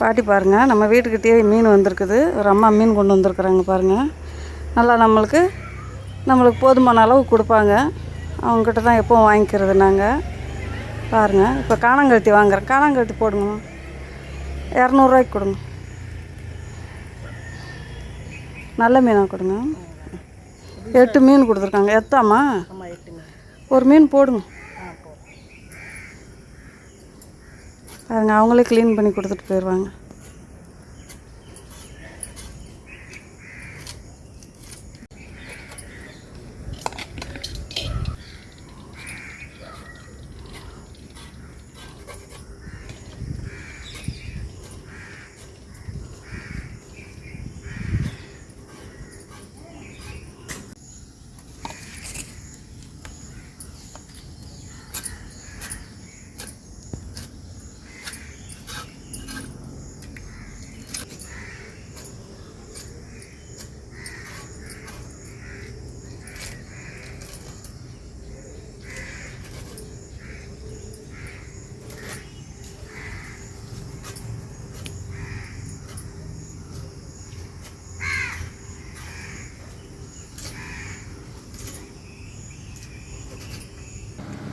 பாட்டி பாருங்கள் நம்ம வீட்டுக்கிட்டே மீன் வந்திருக்குது. ஒரு அம்மா மீன் கொண்டு வந்திருக்குறாங்க பாருங்கள் நல்லா நம்மளுக்கு நம்மளுக்கு போதுமான அளவு கொடுப்பாங்க. அவங்கக்கிட்ட தான் எப்போவும் வாங்கிக்கிறது நாங்கள் பாருங்கள் இப்போ காணாங்கழுத்தி வாங்குறேன் காணாங்கழுத்தி போடுங்க. இரநூறுவாய்க்கு கொடுங்க. நல்ல மீனாக கொடுங்க. எட்டு மீன் கொடுத்துருக்காங்க. எத்தாம்மா ஒரு மீன் போடுங்க. அதுங்க அவங்களே க்ளீன் பண்ணி கொடுத்துட்டு போயிடுவாங்க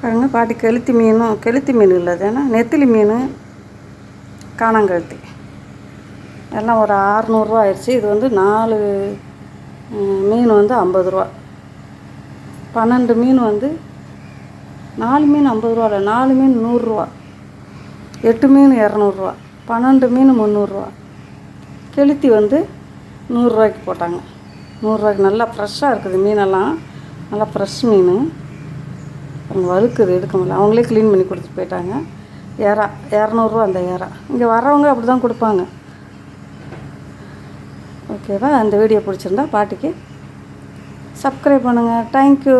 பாருங்க பாட்டி கெளுத்தி மீனும் கெளுத்தி மீன் இல்லை அது ஏன்னா நெத்திலி மீன் காணாங்கழுத்தி எல்லாம் ஒரு ஆறுநூறுவா ஆயிடுச்சு. இது வந்து நாலு மீன் வந்து ஐம்பது ரூபா. பன்னெண்டு மீன் வந்து நாலு மீன் ஐம்பது ரூபா இல்லை நாலு மீன் நூறுரூவா எட்டு மீன் இரநூறுவா பன்னெண்டு மீன் முந்நூறுரூவா கெளுத்தி வந்து நூறுரூவாய்க்கு போட்டாங்க. நூறுரூவாய்க்கு நல்லா ஃப்ரெஷ்ஷாக இருக்குது மீனெல்லாம். நல்லா ஃப்ரெஷ் மீன். வழுக்குது எடுக்க முடியல. அவங்களே க்ளீன் பண்ணி கொடுத்துட்டு போயிட்டாங்க. ஏரா இரநூறுவா அந்த ஏரா இங்கே வர்றவங்க அப்படி தான் கொடுப்பாங்க ஓகேவா அந்த வீடியோ பிடிச்சிருந்தா பாட்டிக்கு சப்ஸ்கிரைப் பண்ணுங்கள் தேங்க்யூ